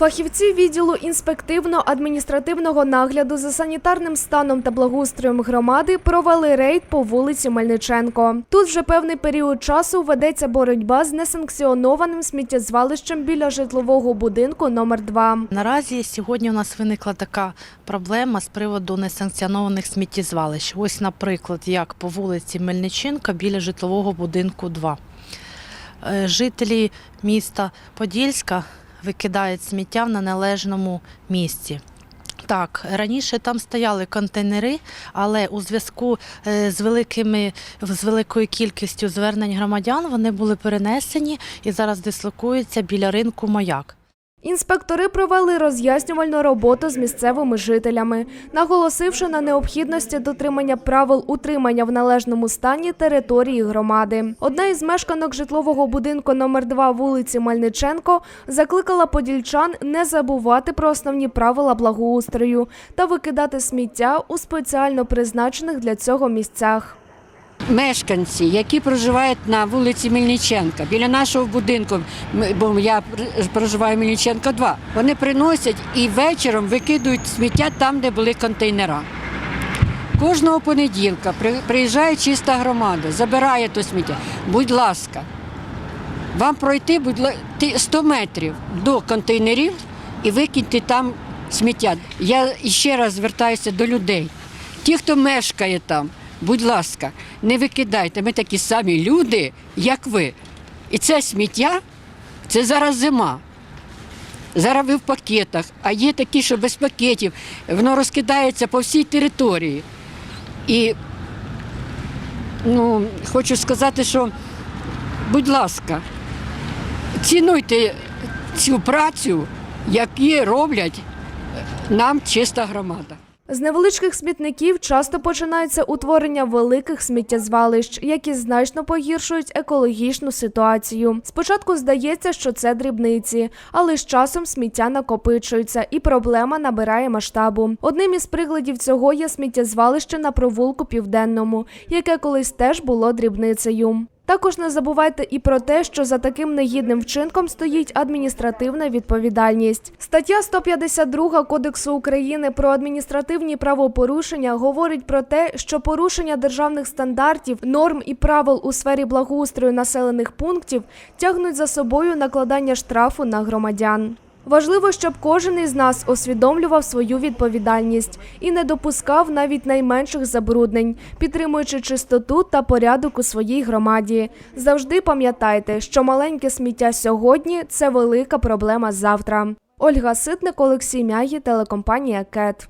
Фахівці відділу інспективно-адміністративного нагляду за санітарним станом та благоустроєм громади провели рейд по вулиці Мельниченко. Тут вже певний період часу ведеться боротьба з несанкціонованим сміттєзвалищем біля житлового будинку номер 2 Наразі сьогодні у нас виникла така проблема з приводу несанкціонованих сміттєзвалищ. Ось, наприклад, як по вулиці Мельниченка біля житлового будинку 2. Е, Жителі міста Подільська викидають сміття в неналежному місці. Так, раніше там стояли контейнери, але у зв'язку е, з великими з великою кількістю звернень громадян вони були перенесені і зараз дислокуються біля ринку маяк. Інспектори провели роз'яснювальну роботу з місцевими жителями, наголосивши на необхідності дотримання правил утримання в належному стані території громади. Одна із мешканок житлового будинку номер 2 вулиці Мальниченко закликала подільчан не забувати про основні правила благоустрою та викидати сміття у спеціально призначених для цього місцях. Мешканці, які проживають на вулиці Мельниченка, біля нашого будинку, бо я проживаю Мельниченка 2, вони приносять і вечором викидують сміття там, де були контейнера. Кожного понеділка приїжджає чиста громада, забирає то сміття. Будь ласка, вам пройти будь ла- 100 метрів до контейнерів і викиньте там сміття. Я ще раз звертаюся до людей. Ті, хто мешкає там, будь ласка, не викидайте. Ми такі самі люди, як ви. І це сміття, це зараз зима. Зараз ви в пакетах, а є такі, що без пакетів. Воно розкидається по всій території. І ну, хочу сказати, що, будь ласка, цінуйте цю працю, яку роблять нам чиста громада. З невеличких смітників часто починається утворення великих сміттєзвалищ, які значно погіршують екологічну ситуацію. Спочатку здається, що це дрібниці, але з часом сміття накопичується і проблема набирає масштабу. Одним із прикладів цього є сміттєзвалище на провулку південному, яке колись теж було дрібницею. Також не забувайте і про те, що за таким негідним вчинком стоїть адміністративна відповідальність. Стаття 152 Кодексу України про адміністративні правопорушення говорить про те, що порушення державних стандартів, норм і правил у сфері благоустрою населених пунктів тягнуть за собою накладання штрафу на громадян. Важливо, щоб кожен із нас усвідомлював свою відповідальність і не допускав навіть найменших забруднень, підтримуючи чистоту та порядок у своїй громаді. Завжди пам'ятайте, що маленьке сміття сьогодні це велика проблема завтра. Ольга Ситник, Олексій Мягі, телекомпанія КЕТ.